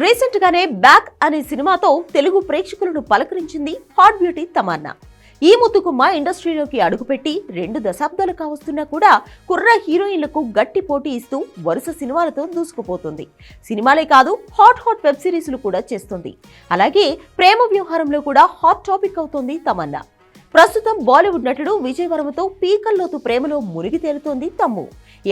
Recent గానే back అనే సినిమాతో తెలుగు ప్రేక్షకులను పలకరించింది హాట్ బ్యూటీ తమన్నా. ఈ ముత్తుకుమ్మ ఇండస్ట్రీలోకి అడుగుపెట్టి రెండు దశాబ్దాలు కావస్తున్నా కూడా కుర్ర హీరోయిన్లకు గట్టి పోటీ ఇస్తూ వరుస సినిమాలతో దూసుకుపోతుంది. సినిమాలే కాదు హాట్ హాట్ వెబ్ సిరీస్లు కూడా చేస్తుంది. అలాగే ప్రేమ వ్యవహారంలో కూడా హాట్ టాపిక్ అవుతుంది తమన్నా. ప్రస్తుతం బాలీవుడ్ నటుడు విజయ్ వర్మతో పీకల్లోతు ప్రేమలో మునిగి తేలుతోంది తమ్ము.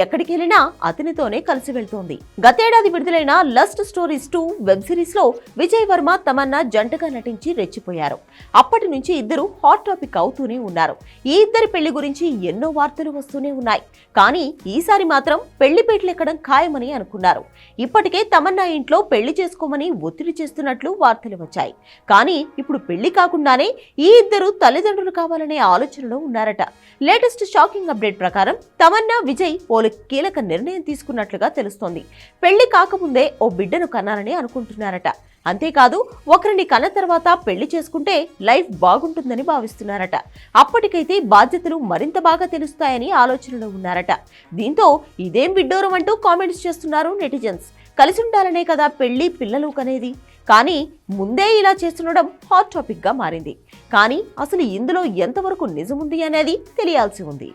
ఎక్కడికి వెళ్ళినా అతనితోనే కలిసి వెళ్తోంది. గతేడాది విడుదలైన లస్ట్ స్టోరీస్ టూ వెబ్ సిరీస్లో విజయ్ వర్మ తమన్నా జంటగా నటించి రెచ్చిపోయారు. అప్పటి నుంచి ఇద్దరు హాట్ టాపిక్ అవుతూనే ఉన్నారు. ఈ ఇద్దరి పెళ్ళి గురించి ఎన్నో వార్తలు వస్తూనే ఉన్నాయి. కానీ ఈసారి మాత్రం పెళ్ళి ఎక్కడం ఖాయమని అనుకున్నారు. ఇప్పటికే తమన్నా ఇంట్లో పెళ్ళి చేసుకోమని ఒత్తిడి చేస్తున్నట్లు వార్తలు వచ్చాయి. కానీ ఇప్పుడు పెళ్ళి కాకుండానే ఈ ఇద్దరు తల్లిదండ్రులు కావాలనే ఆలోచనలో ఉన్నారట. లేటెస్ట్ షాకింగ్ అప్డేట్ ప్రకారం తమన్నా విజయ్ పోలు కీలక నిర్ణయం తీసుకున్నట్లుగా తెలుస్తోంది. పెళ్ళి కాకముందే ఓ బిడ్డను కనాలని అనుకుంటున్నారట. అంతేకాదు ఒకరిని కన్న తర్వాత పెళ్ళి చేసుకుంటే లైఫ్ బాగుంటుందని భావిస్తున్నారట. అప్పటికైతే బాధ్యతలు మరింత బాగా తెలుస్తాయని ఆలోచనలో ఉన్నారట. దీంతో ఇదేం బిడ్డోరం అంటూ కామెంట్స్ చేస్తున్నారు నెటిజన్స్. కలిసి ఉండాలనే కదా పెళ్ళి పిల్లలు కనేది. కానీ ముందే ఇలా చేస్తుండడం హాట్ టాపిక్గా మారింది. కానీ అసలు ఇందులో ఎంతవరకు నిజముంది అనేది తెలియాల్సి ఉంది.